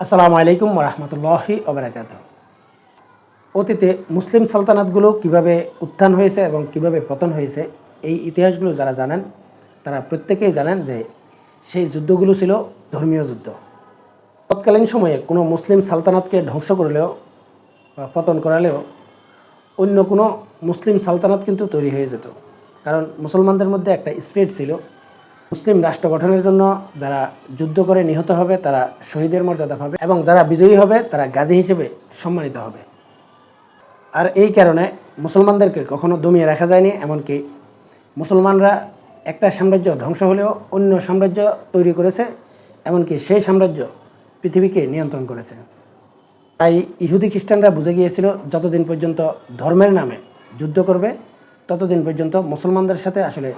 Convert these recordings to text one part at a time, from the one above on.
আসসালামু আলাইকুম রহমতুল্লাহি ওবরাকাত অতীতে মুসলিম সালতানাতগুলো কীভাবে উত্থান হয়েছে এবং কীভাবে পতন হয়েছে, এই ইতিহাসগুলো যারা জানেন, তারা প্রত্যেকেই জানেন যে সেই যুদ্ধগুলো ছিল ধর্মীয় যুদ্ধ। তৎকালীন সময়ে কোনো মুসলিম সালতানাতকে ধ্বংস করলেও বা পতন করালেও অন্য কোনো মুসলিম সালতানাত কিন্তু তৈরি হয়ে যেত। কারণ মুসলমানদের মধ্যে একটা স্পিরিট ছিল মুসলিম রাষ্ট্র গঠনের জন্য যারা যুদ্ধ করে নিহত হবে, তারা শহীদের মর্যাদা পাবে এবং যারা বিজয়ী হবে, তারা গাজী হিসেবে সম্মানিত হবে। আর এই কারণে মুসলমানদেরকে কখনো দমিয়ে রাখা যায়নি, এমনকি মুসলমানরা একটা সাম্রাজ্য ধ্বংস হলেও অন্য সাম্রাজ্য তৈরি করেছে, এমনকি সেই সাম্রাজ্য পৃথিবীকে নিয়ন্ত্রণ করেছে। তাই ইহুদি খ্রিস্টানরা বুঝে গিয়েছিল, যতদিন পর্যন্ত ধর্মের নামে যুদ্ধ করবে, ততদিন পর্যন্ত মুসলমানদের সাথে আসলে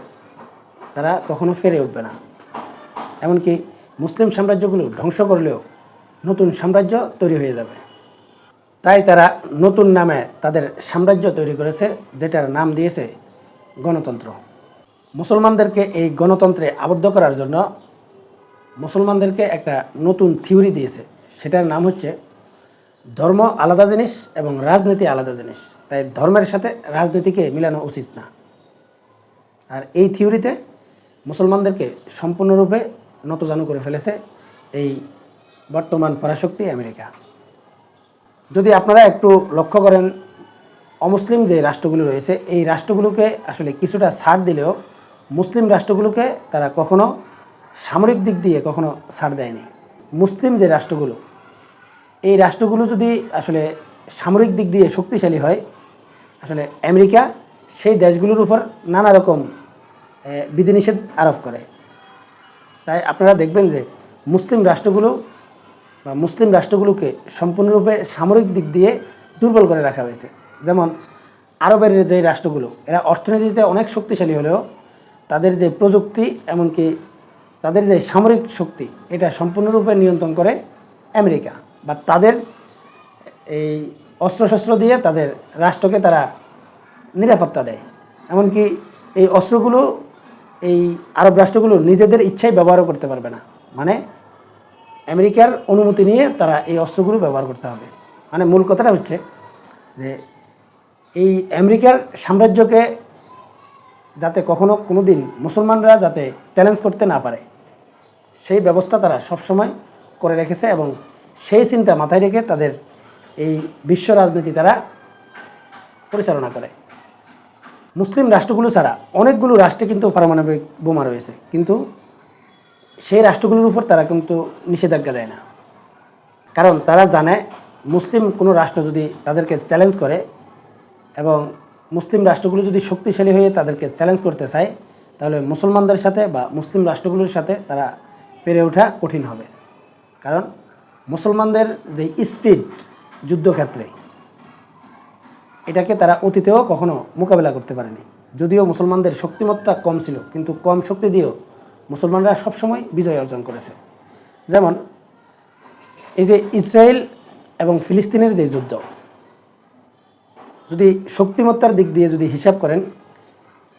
তারা কখনো ফেরে উঠবে না। এমনকি মুসলিম সাম্রাজ্যগুলো ধ্বংস করলেও নতুন সাম্রাজ্য তৈরি হয়ে যাবে। তাই তারা নতুন নামে তাদের সাম্রাজ্য তৈরি করেছে, যেটার নাম দিয়েছে গণতন্ত্র। মুসলমানদেরকে এই গণতন্ত্রে আবদ্ধ করার জন্য মুসলমানদেরকে একটা নতুন থিওরি দিয়েছে। সেটার নাম হচ্ছে ধর্ম আলাদা জিনিস এবং রাজনীতি আলাদা জিনিস। তাই ধর্মের সাথে রাজনীতিকে মিলানো উচিত না। আর এই থিওরিতে মুসলমানদেরকে সম্পূর্ণরূপে নতজানু করে ফেলেছে এই বর্তমান পরাশক্তি আমেরিকা। যদি আপনারা একটু লক্ষ্য করেন, অমুসলিম যে রাষ্ট্রগুলো রয়েছে, এই রাষ্ট্রগুলোকে আসলে কিছুটা ছাড় দিলেও মুসলিম রাষ্ট্রগুলোকে তারা কখনো সামরিক দিক দিয়ে কখনো ছাড় দেয়নি। মুসলিম যে রাষ্ট্রগুলো, এই রাষ্ট্রগুলো যদি আসলে সামরিক দিক দিয়ে শক্তিশালী হয়, আসলে আমেরিকা সেই দেশগুলোর উপর নানা রকম বিধিনিষেধ আরোপ করে। তাই আপনারা দেখবেন যে মুসলিম রাষ্ট্রগুলো বা মুসলিম রাষ্ট্রগুলোকে সম্পূর্ণরূপে সামরিক দিক দিয়ে দুর্বল করে রাখা হয়েছে। যেমন আরবের যে রাষ্ট্রগুলো, এরা অর্থনীতিতে অনেক শক্তিশালী হলেও তাদের যে প্রযুক্তি, এমনকি তাদের যে সামরিক শক্তি, এটা সম্পূর্ণরূপে নিয়ন্ত্রণ করে আমেরিকা বা তাদের এই অস্ত্রশস্ত্র দিয়ে তাদের রাষ্ট্রকে তারা নিরাপত্তা দেয়। এমনকি এই অস্ত্রগুলো এই আরব রাষ্ট্রগুলো নিজেদের ইচ্ছায় ব্যবহারও করতে পারবে না। মানে আমেরিকার অনুমতি নিয়ে তারা এই অস্ত্রগুলো ব্যবহার করতে হবে। মানে মূল কথাটা হচ্ছে যে এই আমেরিকার সাম্রাজ্যকে যাতে কখনো কোনো দিন মুসলমানরা যাতে চ্যালেঞ্জ করতে না পারে, সেই ব্যবস্থা তারা সবসময় করে রেখেছে এবং সেই চিন্তা মাথায় রেখে তাদের এই বিশ্ব রাজনীতি তারা পরিচালনা করে। মুসলিম রাষ্ট্রগুলো ছাড়া অনেকগুলো রাষ্ট্রে কিন্তু পারমাণবিক বোমা রয়েছে। কিন্তু সেই রাষ্ট্রগুলোর উপর তারা কিন্তু নিষেধাজ্ঞা দেয় না। কারণ তারা জানে মুসলিম কোনো রাষ্ট্র যদি তাদেরকে চ্যালেঞ্জ করে এবং মুসলিম রাষ্ট্রগুলো যদি শক্তিশালী হয়ে তাদেরকে চ্যালেঞ্জ করতে চায়, তাহলে মুসলমানদের সাথে বা মুসলিম রাষ্ট্রগুলোর সাথে তারা পেরে ওঠা কঠিন হবে। কারণ মুসলমানদের যে স্পিড যুদ্ধক্ষেত্রে এটাকে তারা অতীতেও কখনো মোকাবেলা করতে পারেনি। যদিও মুসলমানদের শক্তিমত্তা কম ছিল, কিন্তু কম শক্তি দিয়েও মুসলমানরা সবসময় বিজয় অর্জন করেছে। যেমন, এই যে ইসরায়েল এবং ফিলিস্তিনের যে যুদ্ধ, যদি শক্তিমত্তার দিক দিয়ে যদি হিসাব করেন,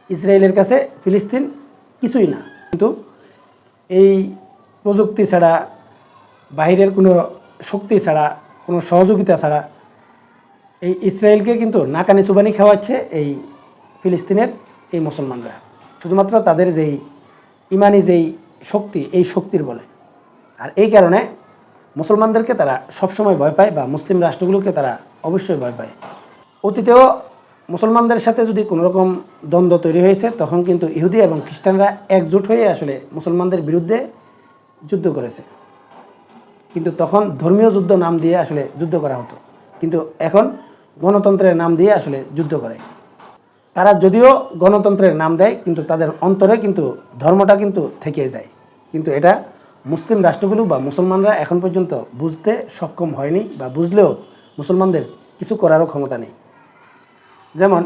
ইসরায়েলের কাছে ফিলিস্তিন কিছুই না। কিন্তু এই প্রযুক্তি ছাড়া, বাইরের কোনো শক্তি ছাড়া, কোনো সহযোগিতা ছাড়া এই ইসরায়েলকে কিন্তু নাকানি চুবানি খাওয়াচ্ছে এই ফিলিস্তিনের এই মুসলমানরা। শুধুমাত্র তাদের যেই ইমানি যেই শক্তি, এই শক্তির বলে। আর এই কারণে মুসলমানদেরকে তারা সবসময় ভয় পায় বা মুসলিম রাষ্ট্রগুলোকে তারা অবশ্যই ভয় পায়। অতীতেও মুসলমানদের সাথে যদি কোনো রকম দ্বন্দ্ব তৈরি হয়েছে, তখন কিন্তু ইহুদি এবং খ্রিস্টানরা একজোট হয়ে আসলে মুসলমানদের বিরুদ্ধে যুদ্ধ করেছে। কিন্তু তখন ধর্মীয় যুদ্ধ নাম দিয়ে আসলে যুদ্ধ করা হতো। কিন্তু এখন গণতন্ত্রের নাম দিয়ে আসলে যুদ্ধ করে। তারা যদিও গণতন্ত্রের নাম দেয়, কিন্তু তাদের অন্তরে কিন্তু ধর্মটা কিন্তু থেকে যায়। কিন্তু এটা মুসলিম রাষ্ট্রগুলো বা মুসলমানরা এখন পর্যন্ত বুঝতে সক্ষম হয়নি বা বুঝলেও মুসলমানদের কিছু করারও ক্ষমতা নেই। যেমন,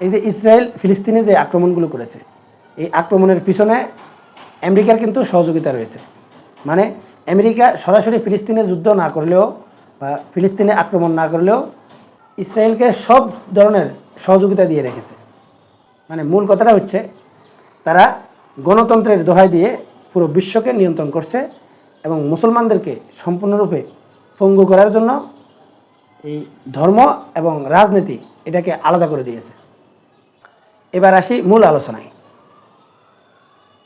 এই যে ইসরায়েল ফিলিস্তিনে যে আক্রমণগুলো করেছে, এই আক্রমণের পিছনে আমেরিকার কিন্তু সহযোগিতা রয়েছে। মানে আমেরিকা সরাসরি ফিলিস্তিনে যুদ্ধ না করলেও বা ফিলিস্তিনে আক্রমণ না করলেও ইসরায়েলকে সব ধরনের সহযোগিতা দিয়ে রেখেছে। মানে মূল কথাটা হচ্ছে, তারা গণতন্ত্রের দোহাই দিয়ে পুরো বিশ্বকে নিয়ন্ত্রণ করছে এবং মুসলমানদেরকে সম্পূর্ণরূপে পঙ্গু করার জন্য এই ধর্ম এবং রাজনীতি এটাকে আলাদা করে দিয়েছে। এবার আসি মূল আলোচনায়।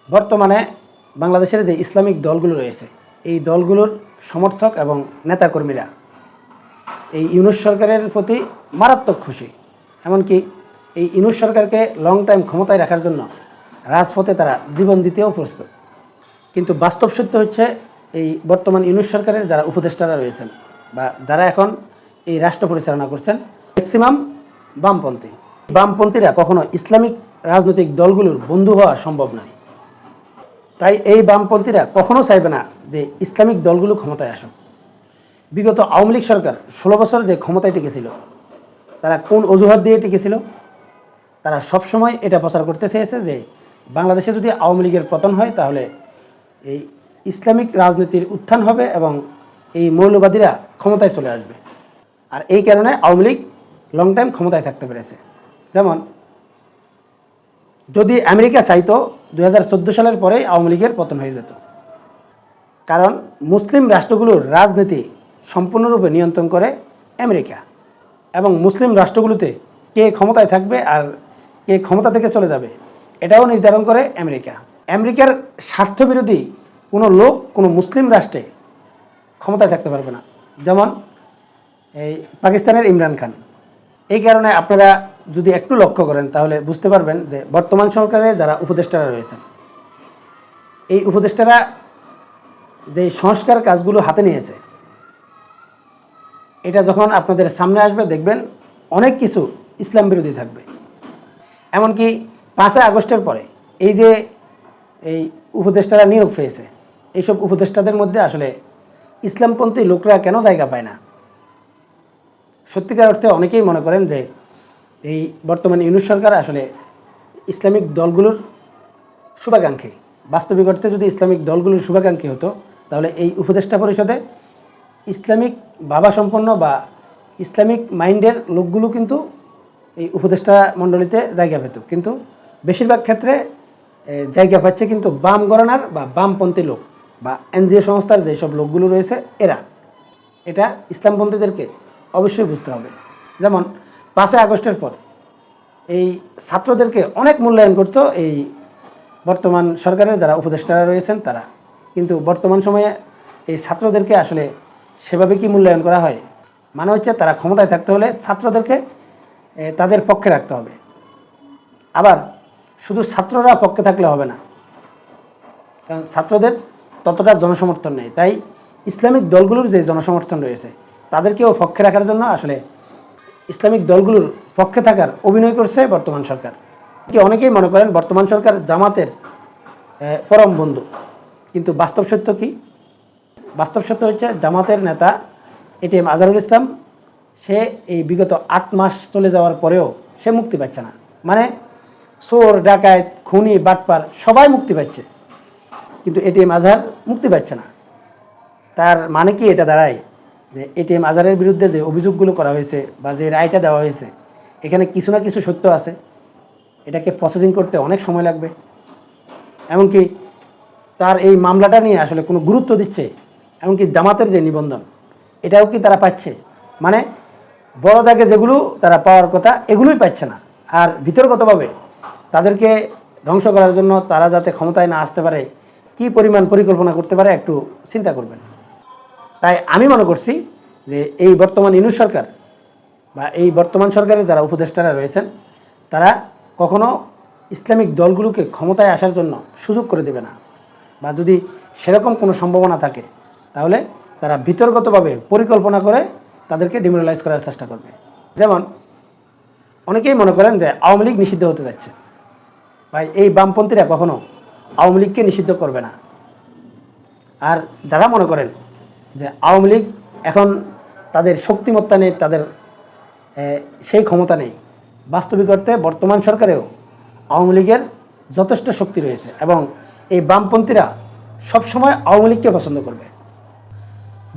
বর্তমানে বাংলাদেশের যে ইসলামিক দলগুলো রয়েছে, এই দলগুলোর সমর্থক এবং নেতাকর্মীরা এই ইউনুস সরকারের প্রতি মারাত্মক খুশি। এমনকি এই ইউনুস সরকারকে লং টাইম ক্ষমতায় রাখার জন্য রাজপথে তারা জীবন দিতেও প্রস্তুত। কিন্তু বাস্তব সত্য হচ্ছে, এই বর্তমান ইউনুস সরকারের যারা উপদেষ্টারা রয়েছেন বা যারা এখন এই রাষ্ট্র পরিচালনা করছেন ম্যাক্সিমাম বামপন্থী। বামপন্থীরা কখনো ইসলামিক রাজনৈতিক দলগুলোর বন্ধু হওয়া সম্ভব নয়। তাই এই বামপন্থীরা কখনো চাইবে না যে ইসলামিক দলগুলো ক্ষমতায় আসুক। বিগত আওয়ামী লীগ সরকার ষোলো বছর যে ক্ষমতায় টিকেছিল, তারা কোন অজুহাত দিয়ে টিকেছিল? তারা সবসময় এটা প্রচার করতে চেয়েছে যে বাংলাদেশে যদি আওয়ামী লীগের পতন হয়, তাহলে এই ইসলামিক রাজনীতির উত্থান হবে এবং এই মৌলবাদীরা ক্ষমতায় চলে আসবে। আর এই কারণে আওয়ামী লীগ লং টাইম ক্ষমতায় থাকতে পেরেছে। যেমন, যদি আমেরিকা চাইতো দু হাজার চোদ্দ সালের পরেই আওয়ামী লীগের পতন হয়ে যেত। কারণ মুসলিম রাষ্ট্রগুলোর রাজনীতি সম্পূর্ণরূপে নিয়ন্ত্রণ করে আমেরিকা এবং মুসলিম রাষ্ট্রগুলোতে কে ক্ষমতায় থাকবে আর কে ক্ষমতা থেকে চলে যাবে, এটাও নির্ধারণ করে আমেরিকা। আমেরিকার স্বার্থবিরোধী কোনো লোক, কোনো মুসলিম রাষ্ট্রে ক্ষমতায় থাকতে পারবে না। যেমন এই পাকিস্তানের ইমরান খান। এই কারণে আপনারা যদি একটু লক্ষ্য করেন, তাহলে বুঝতে পারবেন যে বর্তমান সরকারে যারা উপদেষ্টারা রয়েছেন, এই উপদেষ্টারা যে সংস্কার কাজগুলো হাতে নিয়েছে এটা যখন আপনাদের সামনে আসবে, দেখবেন অনেক কিছু ইসলাম বিরোধী থাকবে। এমনকি পাঁচই আগস্টের পরে এই যে এই উপদেষ্টারা নিয়োগ পেয়েছে, এইসব উপদেষ্টাদের মধ্যে আসলে ইসলামপন্থী লোকরা কেন জায়গা পায় না? সত্যিকার অর্থে অনেকেই মনে করেন যে এই বর্তমান ইউনুস সরকার আসলে ইসলামিক দলগুলোর শুভাকাঙ্ক্ষী। বাস্তবিক অর্থে যদি ইসলামিক দলগুলোর শুভাকাঙ্ক্ষী হতো, তাহলে এই উপদেষ্টা পরিষদে ইসলামিক বাবা সম্পন্ন বা ইসলামিক মাইন্ডের লোকগুলো কিন্তু এই উপদেষ্টা মণ্ডলীতে জায়গা পেত। কিন্তু বেশিরভাগ ক্ষেত্রে জায়গা পাচ্ছে কিন্তু বাম গণনার বা বামপন্থী লোক বা এনজিও সংস্থার যেসব লোকগুলো রয়েছে, এরা। এটা ইসলামপন্থীদেরকে অবশ্যই বুঝতে হবে। যেমন, পাঁচই আগস্টের পর এই ছাত্রদেরকে অনেক মূল্যায়ন করতো এই বর্তমান সরকারের যারা উপদেষ্টারা রয়েছেন তারা। কিন্তু বর্তমান সময়ে এই ছাত্রদেরকে আসলে সেভাবে কি মূল্যায়ন করা হয়? মানে হচ্ছে তারা ক্ষমতায় থাকতে হলে ছাত্রদেরকে তাদের পক্ষে রাখতে হবে। আবার শুধু ছাত্ররা পক্ষে থাকলে হবে না, কারণ ছাত্রদের ততটা জনসমর্থন নেই। তাই ইসলামিক দলগুলোর যে জনসমর্থন রয়েছে, তাদেরকেও পক্ষে রাখার জন্য আসলে ইসলামিক দলগুলোর পক্ষে থাকার অভিনয় করছে বর্তমান সরকার। কি অনেকেই মনে করেন বর্তমান সরকার জামাতের পরম বন্ধু। কিন্তু বাস্তব সত্য কি? বাস্তব সত্য হচ্ছে জামাতের নেতা এটিএম আজহারুল ইসলাম, সে এই বিগত আট মাস চলে যাওয়ার পরেও সে মুক্তি পাচ্ছে না। মানে চোর ডাকায়ত খুনি, বাটপার সবাই মুক্তি পাচ্ছে। কিন্তু এটিএম আজহার মুক্তি পাচ্ছে না। তার মানে কি এটা দাঁড়ায়? যে এটিএম আজহারের বিরুদ্ধে যে অভিযোগগুলো করা হয়েছে বা যে রায়টা দেওয়া হয়েছে, এখানে কিছু না কিছু সত্য আছে। এটাকে প্রসেসিং করতে অনেক সময় লাগবে। এমনকি তার এই মামলাটা নিয়ে আসলে কোনো গুরুত্ব দিচ্ছে এমনকি জামাতের যে নিবন্ধন, এটাও কি তারা পাচ্ছে? মানে বড় দাগে যেগুলো তারা পাওয়ার কথা, এগুলোই পাচ্ছে না। আর ভিতরগতভাবে তাদেরকে ধ্বংস করার জন্য তারা যাতে ক্ষমতায় না আসতে পারে, কি পরিমাণ পরিকল্পনা করতে পারে একটু চিন্তা করবেন। তাই আমি মনে করছি যে এই বর্তমান ইউনুস সরকার বা এই বর্তমান সরকারের যারা উপদেষ্টারা রয়েছেন, তারা কখনো ইসলামিক দলগুলোকে ক্ষমতায় আসার জন্য সুযোগ করে দেবে না। বা যদি সেরকম কোনো সম্ভাবনা থাকে তাহলে তারা বিতর্গতভাবে পরিকল্পনা করে তাদেরকে ডিমোরালাইজ করার চেষ্টা করবে। যেমন অনেকেই মনে করেন যে আওয়ামী লীগ নিষিদ্ধ হতে যাচ্ছে। ভাই, এই বামপন্থীরা কখনো আওয়ামী লীগকে নিষিদ্ধ করবে না। আর যারা মনে করেন যে আওয়ামী লীগ এখন তাদের শক্তিমত্তা নেই, তাদের সেই ক্ষমতা নেই বাস্তবিক অর্থে বর্তমান সরকারেও আওয়ামী লীগের যথেষ্ট শক্তি রয়েছে এবং এই বামপন্থীরা সবসময় আওয়ামী লীগকে পছন্দ করবে।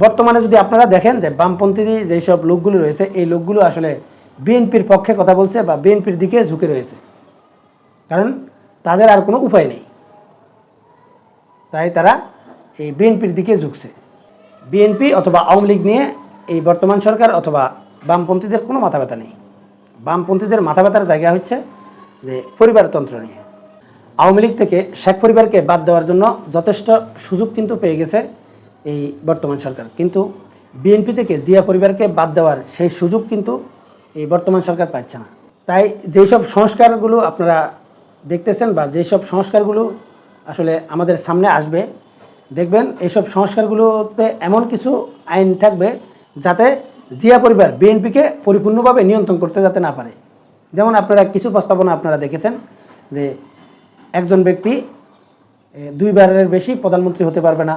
বর্তমানে যদি আপনারা দেখেন যে বামপন্থী যেসব লোকগুলো রয়েছে, এই লোকগুলো আসলে বিএনপির পক্ষে কথা বলছে বা বিএনপির দিকে ঝুঁকে রয়েছে। কারণ তাদের আর কোনো উপায় নেই। তাই তারা এই বিএনপির দিকে ঝুঁকছে। বিএনপি অথবা আওয়ামী লীগ নিয়ে এই বর্তমান সরকার অথবা বামপন্থীদের কোনো মাথা ব্যথা নেই। বামপন্থীদের মাথা ব্যথার জায়গা হচ্ছে যে পরিবারতন্ত্র নিয়ে। আওয়ামী লীগ থেকে শেখ পরিবারকে বাদ দেওয়ার জন্য যথেষ্ট সুযোগ কিন্তু পেয়ে গেছে এই বর্তমান সরকার। কিন্তু বিএনপি থেকে জিয়া পরিবারকে বাদ দেওয়ার সেই সুযোগ কিন্তু এই বর্তমান সরকার পাচ্ছে না। তাই যেই সব সংস্কারগুলো আপনারা দেখতেছেন বা যেই সব সংস্কারগুলো আসলে আমাদের সামনে আসবে, দেখবেন এইসব সংস্কারগুলোতে এমন কিছু আইন থাকবে যাতে জিয়া পরিবার বিএনপিকে পরিপূর্ণভাবে নিয়ন্ত্রণ করতে যাতে না পারে। যেমন আপনারা কিছু প্রস্তাবনা আপনারা দেখেছেন যে একজন ব্যক্তি দুইবারের বেশি প্রধানমন্ত্রী হতে পারবে না।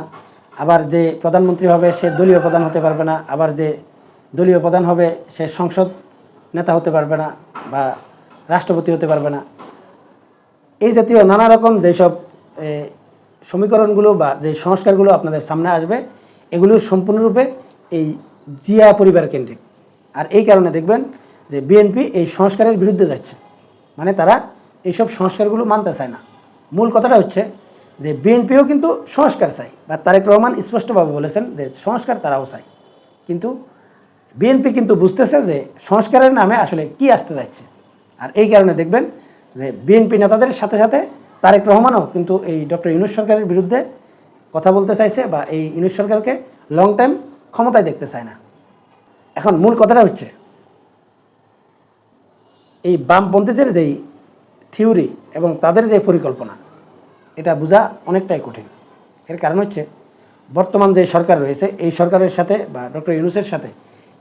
আবার যে প্রধানমন্ত্রী হবে, সে দলীয় প্রধান হতে পারবে না। আবার যে দলীয় প্রধান হবে, সে সংসদ নেতা হতে পারবে না বা রাষ্ট্রপতি হতে পারবে না। এই জাতীয় নানা রকম যেসব সমীকরণগুলো বা যে সংস্কারগুলো আপনাদের সামনে আসবে, এগুলো সম্পূর্ণরূপে এই জিয়া পরিবার কেন্দ্রিক। আর এই কারণে দেখবেন যে বিএনপি এই সংস্কারের বিরুদ্ধে যাচ্ছে। মানে তারা এইসব সংস্কারগুলো মানতে চায় না। মূল কথাটা হচ্ছে যে বিএনপিও কিন্তু সংস্কার চাই, বা তারেক রহমান স্পষ্টভাবে বলেছেন যে সংস্কার তারাও চাই। কিন্তু বিএনপি কিন্তু বুঝতেছে যে সংস্কারের নামে আসলে কি আসতে যাচ্ছে। আর এই কারণে দেখবেন যে বিএনপি নেতাদের সাথে সাথে তারেক রহমানও কিন্তু এই ডক্টর ইউনুস সরকারের বিরুদ্ধে কথা বলতে চাইছে বা এই ইউনুস সরকারকে লং টাইম ক্ষমতায় দেখতে চায় না। এখন মূল কথাটা হচ্ছে, এই বামপন্থীদের যেই থিওরি এবং তাদের যে পরিকল্পনা এটা বোঝা অনেকটাই কঠিন। এর কারণ হচ্ছে, বর্তমান যে সরকার রয়েছে, এই সরকারের সাথে বা ডক্টর ইউনুসের সাথে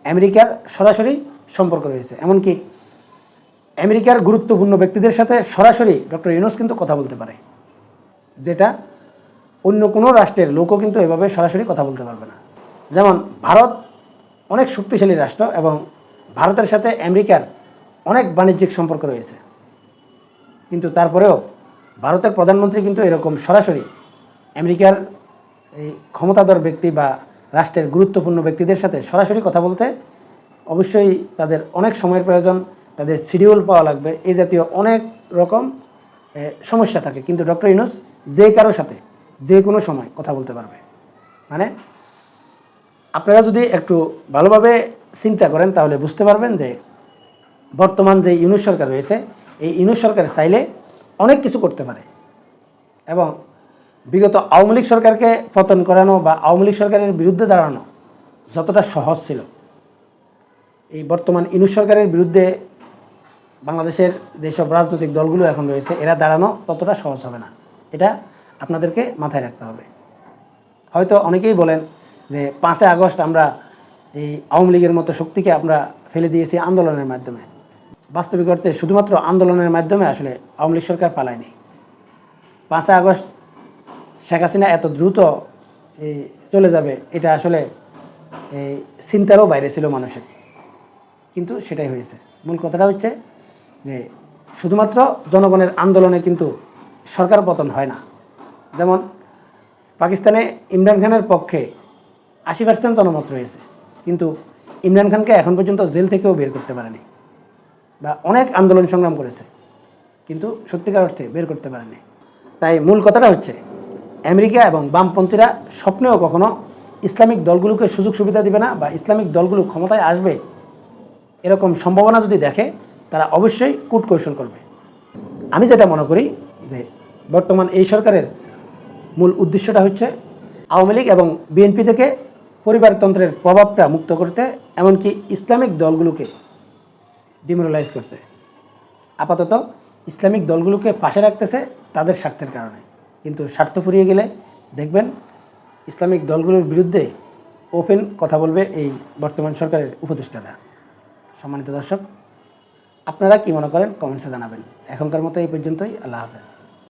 আমেরিকার সরাসরি সম্পর্ক রয়েছে। এমনকি আমেরিকার গুরুত্বপূর্ণ ব্যক্তিদের সাথে সরাসরি ডক্টর ইউনুস কিন্তু কথা বলতে পারে। যেটা অন্য কোনো রাষ্ট্রের লোকও কিন্তু এভাবে সরাসরি কথা বলতে পারবে না। যেমন ভারত অনেক শক্তিশালী রাষ্ট্র এবং ভারতের সাথে আমেরিকার অনেক বাণিজ্যিক সম্পর্ক রয়েছে। কিন্তু তারপরেও ভারতের প্রধানমন্ত্রী কিন্তু এরকম সরাসরি আমেরিকার এই ক্ষমতাধর ব্যক্তি বা রাষ্ট্রের গুরুত্বপূর্ণ ব্যক্তিদের সাথে সরাসরি কথা বলতে অবশ্যই তাদের অনেক সময়ের প্রয়োজন, তাদের শিডিউল পাওয়া লাগবে। এই জাতীয় অনেক রকম সমস্যা থাকে। কিন্তু ডক্টর ইনুস যে কারোর সাথে যে কোনো সময় কথা বলতে পারবে। মানে আপনারা যদি একটু ভালোভাবে চিন্তা করেন, তাহলে বুঝতে পারবেন যে বর্তমান যে ইউনুস সরকার রয়েছে, এই ইউনুস সরকার চাইলে অনেক কিছু করতে পারে। এবং বিগত আওয়ামী লীগ সরকারকে পতন করানো বা আওয়ামী লীগ সরকারের বিরুদ্ধে দাঁড়ানো যতটা সহজ ছিল, এই বর্তমান ইউনুস সরকারের বিরুদ্ধে বাংলাদেশের যেসব রাজনৈতিক দলগুলো এখন রয়েছে, এরা দাঁড়ানো ততটা সহজ হবে না। এটা আপনাদেরকে মাথায় রাখতে হবে। হয়তো অনেকেই বলেন যে পাঁচই আগস্ট আমরা এই আওয়ামী লীগের মতো শক্তিকে আমরা ফেলে দিয়েছি আন্দোলনের মাধ্যমে। বাস্তবিক অর্থে শুধুমাত্র আন্দোলনের মাধ্যমে আসলে আওয়ামী লীগ সরকার পালায়নি। পাঁচই আগস্ট শেখ হাসিনা এত দ্রুত চলে যাবে, এটা আসলে এই চিন্তারও বাইরে ছিল মানুষের। কিন্তু সেটাই হয়েছে। মূল কথাটা হচ্ছে যে শুধুমাত্র জনগণের আন্দোলনে কিন্তু সরকার পতন হয় না। যেমন পাকিস্তানে ইমরান খানের পক্ষে আশি পার্সেন্ট জনমত রয়েছে। কিন্তু ইমরান খানকে এখন পর্যন্ত জেল থেকেও বের করতে পারেনি। বা অনেক আন্দোলন সংগ্রাম করেছে, কিন্তু সত্যিকার অর্থে বের করতে পারেনি। তাই মূল কথাটা হচ্ছে, আমেরিকা এবং বামপন্থীরা স্বপ্নেও কখনো ইসলামিক দলগুলোকে সুযোগ সুবিধা দিবে না বা ইসলামিক দলগুলো ক্ষমতায় আসবে এরকম সম্ভাবনা যদি দেখে, তারা অবশ্যই কূটকৌশল করবে। আমি যেটা মনে করি যে বর্তমান এই সরকারের মূল উদ্দেশ্যটা হচ্ছে, আওয়ামী লীগ এবং বিএনপি থেকে পরিবারতন্ত্রের প্রভাবটা মুক্ত করতে, এমনকি ইসলামিক দলগুলোকে ডিমোরালাইজ করতে। আপাতত ইসলামিক দলগুলোকে পাশে রাখতেছে তাদের স্বার্থের কারণে। কিন্তু স্বার্থ ফুরিয়ে গেলে দেখবেন ইসলামিক দলগুলোর বিরুদ্ধে ওপেন কথা বলবে এই বর্তমান সরকারের উপদেষ্টারা। সম্মানিত দর্শক, আপনারা কি মনে করেন? কমেন্টসে জানাবেন। এখনকার মতো এই পর্যন্তই। আল্লাহ হাফেজ।